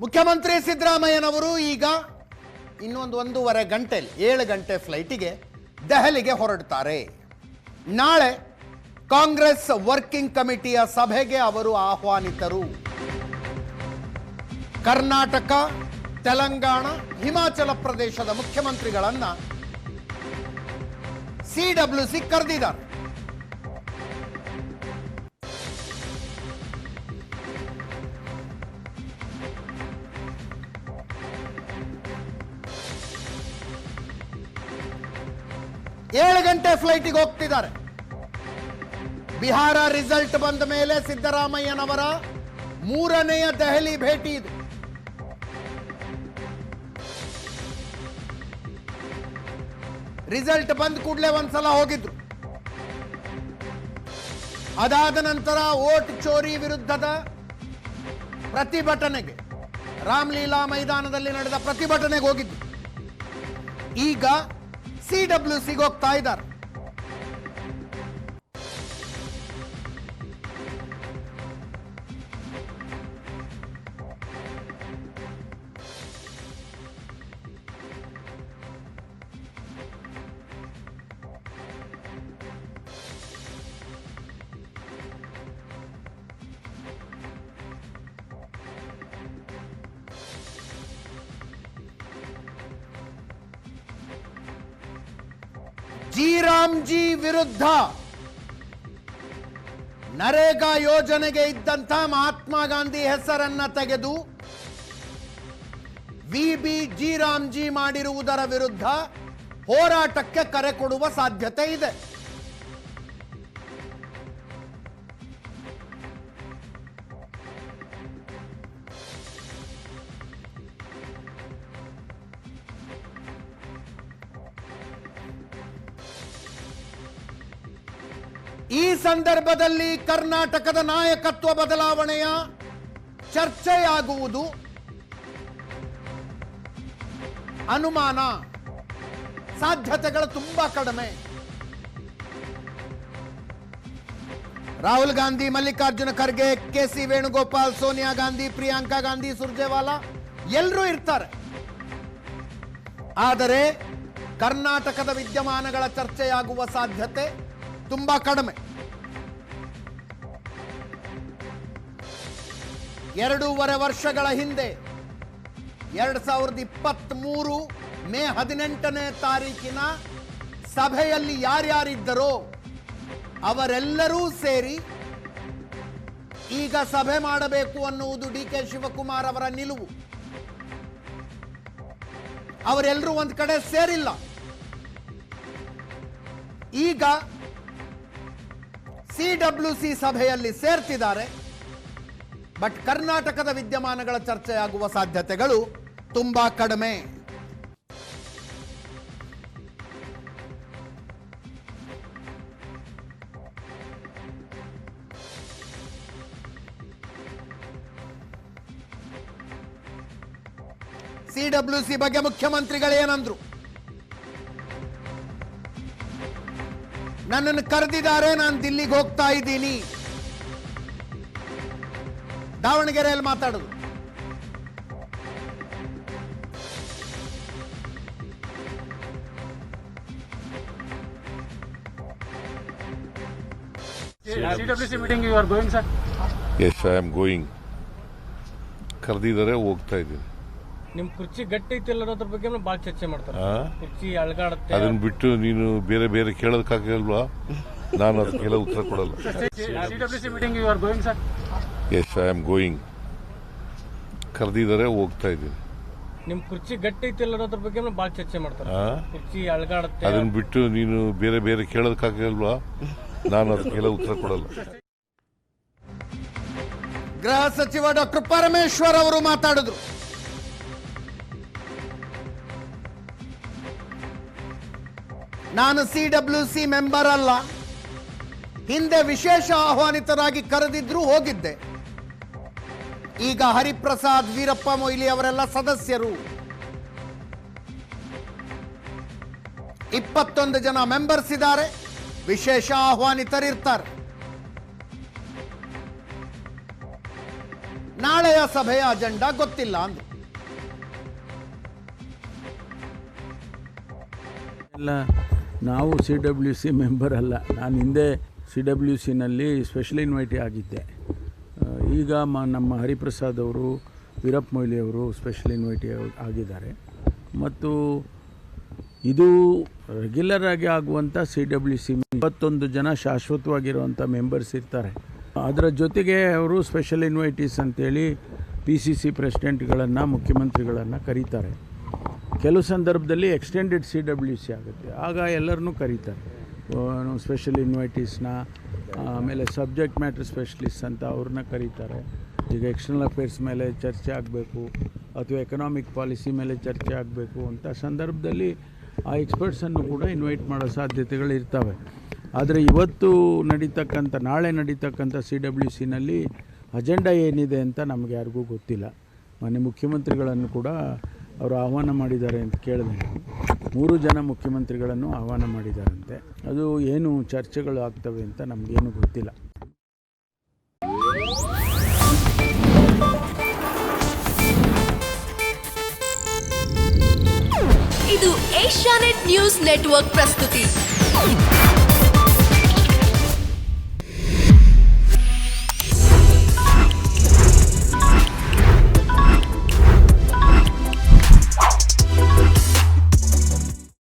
ಮುಖ್ಯಮಂತ್ರಿ ಸಿದ್ದರಾಮಯ್ಯನವರು ಈಗ ಇನ್ನೊಂದು ಒಂದೂವರೆ ಗಂಟೆಲಿ ಏಳು ಗಂಟೆ ಫ್ಲೈಟಿಗೆ ದೆಹಲಿಗೆ ಹೊರಡ್ತಾರೆ. ನಾಳೆ ಕಾಂಗ್ರೆಸ್ ವರ್ಕಿಂಗ್ ಕಮಿಟಿಯ ಸಭೆಗೆ ಅವರು ಆಹ್ವಾನಿತರು. ಕರ್ನಾಟಕ, ತೆಲಂಗಾಣ, ಹಿಮಾಚಲ ಪ್ರದೇಶದ ಮುಖ್ಯಮಂತ್ರಿಗಳನ್ನ ಸಿ ಸಿ ಕರೆದಿದ್ದಾರೆ. ಏಳು ಗಂಟೆ ಫ್ಲೈಟಿಗೆ ಹೋಗ್ತಿದ್ದಾರೆ. ಬಿಹಾರ ರಿಸಲ್ಟ್ ಬಂದ ಮೇಲೆ ಸಿದ್ದರಾಮಯ್ಯನವರ ಮೂರನೆಯ ದೆಹಲಿ ಭೇಟಿ ಇದು. ರಿಸಲ್ಟ್ ಬಂದ ಕೂಡಲೇ ಒಂದ್ಸಲ ಹೋಗಿದ್ರು. ಅದಾದ ನಂತರ ಓಟ್ ಚೋರಿ ವಿರುದ್ಧದ ಪ್ರತಿಭಟನೆಗೆ, ರಾಮ್ಲೀಲಾ ಮೈದಾನದಲ್ಲಿ ನಡೆದ ಪ್ರತಿಭಟನೆಗೆ ಹೋಗಿದ್ರು. ಈಗ ಸಿ ಡಬ್ಲ್ಯೂ ಸಿಗೋಗ್ತಾ ಇದ್ದಾರೆ. ಜಿ ವಿರುದ್ಧ ನರೇಗಾ ಯೋಜನೆಗೆ ಇದ್ದಂಥ ಮಹಾತ್ಮ ಗಾಂಧಿ ಹೆಸರನ್ನ ತೆಗೆದು ವಿ ಬಿ ಜಿ ಮಾಡಿರುವುದರ ವಿರುದ್ಧ ಹೋರಾಟಕ್ಕೆ ಕರೆ ಕೊಡುವ ಸಾಧ್ಯತೆ ಇದೆ. ಈ ಸಂದರ್ಭದಲ್ಲಿ ಕರ್ನಾಟಕದ ನಾಯಕತ್ವ ಬದಲಾವಣೆಯ ಚರ್ಚೆಯಾಗುವುದು ಅನುಮಾನ. ಸಾಧ್ಯತೆಗಳು ತುಂಬಾ ಕಡಿಮೆ. ರಾಹುಲ್ ಗಾಂಧಿ, ಮಲ್ಲಿಕಾರ್ಜುನ ಖರ್ಗೆ ಕೆ ಸಿ ವೇಣುಗೋಪಾಲ್, ಸೋನಿಯಾ ಗಾಂಧಿ, ಪ್ರಿಯಾಂಕಾ ಗಾಂಧಿ, ಸುರ್ಜೇವಾಲಾ ಎಲ್ಲರೂ ಇರ್ತಾರೆ. ಆದರೆ ಕರ್ನಾಟಕದ ವಿದ್ಯಮಾನಗಳ ಚರ್ಚೆಯಾಗುವ ಸಾಧ್ಯತೆ ತುಂಬಾ ಕಡಿಮೆ. ಎರಡೂವರೆ ವರ್ಷಗಳ ಹಿಂದೆ, ಎರಡ್ ಸಾವಿರದ ಇಪ್ಪತ್ತ್ ಮೂರು ಮೇ ಹದಿನೆಂಟನೇ ತಾರೀಕಿನ ಸಭೆಯಲ್ಲಿ ಯಾರ್ಯಾರಿದ್ದರೋ ಅವರೆಲ್ಲರೂ ಸೇರಿ ಈಗ ಸಭೆ ಮಾಡಬೇಕು ಅನ್ನುವುದು ಡಿ ಕೆ ಶಿವಕುಮಾರ್ ಅವರ ನಿಲುವು. ಅವರೆಲ್ಲರೂ ಒಂದು ಕಡೆ ಸೇರಿಲ್ಲ. ಈಗ ಸಿ ಡಬ್ಲ್ಯೂ ಸಿ ಸಭೆಯಲ್ಲಿ ಸೇರ್ತಿದ್ದಾರೆ. ಬಟ್ ಕರ್ನಾಟಕದ ವಿದ್ಯಮಾನಗಳ ಚರ್ಚೆಯಾಗುವ ಸಾಧ್ಯತೆಗಳು ತುಂಬಾ ಕಡಿಮೆ. ಸಿ ಡಬ್ಲ್ಯೂ ಸಿ ಬಗ್ಗೆ ಮುಖ್ಯಮಂತ್ರಿಗಳು ಏನಂದ್ರು ನನ್ನನ್ನು ಕರೆದಿದ್ದಾರೆ ನಾನು ದಿಲ್ಲಿಗೆ ಹೋಗ್ತಾ ಇದ್ದೀನಿ. ದಾವಣಗೆರೆಯಲ್ಲಿ ಮಾತಾಡೋದು? ಎಸ್ ಐ ಆಮ್ ಗೋಯಿಂಗ್ ಕರೆದಿದ್ದಾರೆ ಹೋಗ್ತಾ ಇದ್ದೀನಿ. ನಿಮ್ ಕುರ್ಚಿ ಗಟ್ಟಿ ಐತಿ ಅದ್ರ ಬಗ್ಗೆ ಭಾಳ ಚರ್ಚೆ ಮಾಡ್ತಾರೆ? ಕುರ್ಚಿ ಅಳಗಾಡುತ್ತೆ. ಅದನ್ನ ಬಿಟ್ಟು ನೀನು ಬೇರೆ ಬೇರೆ ಕೇಳೋದಕ್ಕಾಗಲ್ವಾ ನಾನು ಅದಕ್ಕೆಲ್ಲ ಉತ್ತರ ಕೊಡಲ್ಲ? ಎಸ್ ಐ ಆಮ್ ಗೋಯಿಂಗ್ ಕರೆದಿದ್ದಾರೆ ಹೋಗ್ತಾ ಇದ್ದೀನಿ. ನಿಮ್ ಕುರ್ಚಿ ಗಟ್ಟಿ ಐತಿ ಅದ್ರ ಬಗ್ಗೆ ಭಾಳ ಚರ್ಚೆ ಮಾಡ್ತಾರೆ? ಕುರ್ಚಿ ಅಳಗಾಡುತ್ತೆ. ಅದನ್ನ ಬಿಟ್ಟು ನೀನು ಬೇರೆ ಬೇರೆ ಕೇಳೋದಕ್ಕಾಗಲ್ವಾ ನಾನು ಅದಕ್ಕೆಲ್ಲ ಉತ್ತರ ಕೊಡಲ್ಲ. ಗೃಹ ಸಚಿವ ಡಾಕ್ಟರ್ ಪರಮೇಶ್ವರ್ ಅವರು ಮಾತಾಡಿದ್ರು. ನಾನು ಸಿ ಡಬ್ಲ್ಯೂ ಸಿ ಮೆಂಬರ್ ಅಲ್ಲ. ಹಿಂದೆ ವಿಶೇಷ ಆಹ್ವಾನಿತರಾಗಿ ಕರೆದಿದ್ರು ಹೋಗಿದ್ದೆ. ಈಗ ಹರಿಪ್ರಸಾದ್ ವೀರಪ್ಪ ಮೊಯ್ಲಿ ಅವರೆಲ್ಲ ಸದಸ್ಯರು. ಇಪ್ಪತ್ತೊಂದು ಜನ ಮೆಂಬರ್ಸ್ ಇದ್ದಾರೆ. ವಿಶೇಷ ಆಹ್ವಾನಿತರಿರ್ತಾರೆ. ನಾಳೆಯ ಸಭೆಯ ಅಜೆಂಡಾ ಗೊತ್ತಿಲ್ಲ ಅಂದ್ರು. ಎಲ್ಲ ನಾವು ಸಿ ಡಬ್ಲ್ಯೂ ಸಿ ಮೆಂಬರ್ ಅಲ್ಲ. ನಾನು ಹಿಂದೆ ಸಿ ಡಬ್ಲ್ಯೂ ಸಿನಲ್ಲಿ ಸ್ಪೆಷಲ್ ಇನ್ವೈಟಿ ಆಗಿದ್ದೆ. ಈಗ ಮ, ನಮ್ಮ ಹರಿಪ್ರಸಾದ್ ಅವರು, ವೀರಪ್ಪ ಮೊಯ್ಲಿ ಅವರು ಸ್ಪೆಷಲ್ ಇನ್ವೈಟಿ ಆಗಿದ್ದಾರೆ. ಮತ್ತು ಇದು ರೆಗ್ಯುಲರ್ ಆಗಿ ಆಗುವಂಥ ಸಿ ಡಬ್ಲ್ಯೂ ಸಿ ಇಪ್ಪತ್ತೊಂದು ಜನ ಶಾಶ್ವತವಾಗಿರುವಂಥ ಮೆಂಬರ್ಸ್ ಇರ್ತಾರೆ. ಅದರ ಜೊತೆಗೆ ಅವರು ಸ್ಪೆಷಲ್ ಇನ್ವೈಟೀಸ್ ಅಂತೇಳಿ ಪಿ ಸಿ ಸಿ ಪ್ರೆಸಿಡೆಂಟ್ಗಳನ್ನು ಮುಖ್ಯಮಂತ್ರಿಗಳನ್ನು ಕರೀತಾರೆ. ಕೆಲವು ಸಂದರ್ಭದಲ್ಲಿ ಎಕ್ಸ್ಟೆಂಡೆಡ್ ಸಿ ಡಬ್ಲ್ಯೂ ಸಿ ಆಗುತ್ತೆ. ಆಗ ಎಲ್ಲರನ್ನೂ ಕರೀತಾರೆ. ಸ್ಪೆಷಲ್ ಇನ್ವೈಟೀಸ್ನ ಆಮೇಲೆ ಸಬ್ಜೆಕ್ಟ್ ಮ್ಯಾಟ್ರ್ ಸ್ಪೆಷಲಿಸ್ಟ್ ಅಂತ ಅವ್ರನ್ನ ಕರೀತಾರೆ. ಈಗ ಎಕ್ಸ್ಟರ್ನಲ್ ಅಫೇರ್ಸ್ ಮೇಲೆ ಚರ್ಚೆ ಆಗಬೇಕು, ಅಥವಾ ಎಕನಾಮಿಕ್ ಪಾಲಿಸಿ ಮೇಲೆ ಚರ್ಚೆ ಆಗಬೇಕು ಅಂತ ಸಂದರ್ಭದಲ್ಲಿ ಆ ಎಕ್ಸ್ಪರ್ಟ್ಸನ್ನು ಕೂಡ ಇನ್ವೈಟ್ ಮಾಡೋ ಸಾಧ್ಯತೆಗಳು ಇರ್ತವೆ. ಆದರೆ ಇವತ್ತು ನಡೀತಕ್ಕಂಥ, ನಾಳೆ ನಡೀತಕ್ಕಂಥ ಸಿ ಡಬ್ಲ್ಯೂ ಸಿನಲ್ಲಿ ಅಜೆಂಡಾ ಏನಿದೆ ಅಂತ ನಮಗೆ ಯಾರಿಗೂ ಗೊತ್ತಿಲ್ಲ. ಮಾನ್ಯ ಮುಖ್ಯಮಂತ್ರಿಗಳನ್ನು ಕೂಡ ಅವರು ಆಹ್ವಾನ ಮಾಡಿದ್ದಾರೆ ಅಂತ ಕೇಳಿದೆ. ಮೂರು ಜನ ಮುಖ್ಯಮಂತ್ರಿಗಳನ್ನು ಆಹ್ವಾನ ಮಾಡಿದ್ದಾರಂತೆ. ಅದು ಏನು ಚರ್ಚೆಗಳು ಆಗ್ತವೆ ಅಂತ ನಮಗೇನು ಗೊತ್ತಿಲ್ಲ. ಇದು ಏಷ್ಯಾನೆಟ್ ನ್ಯೂಸ್ ನೆಟ್ವರ್ಕ್ ಪ್ರಸ್ತುತಿ.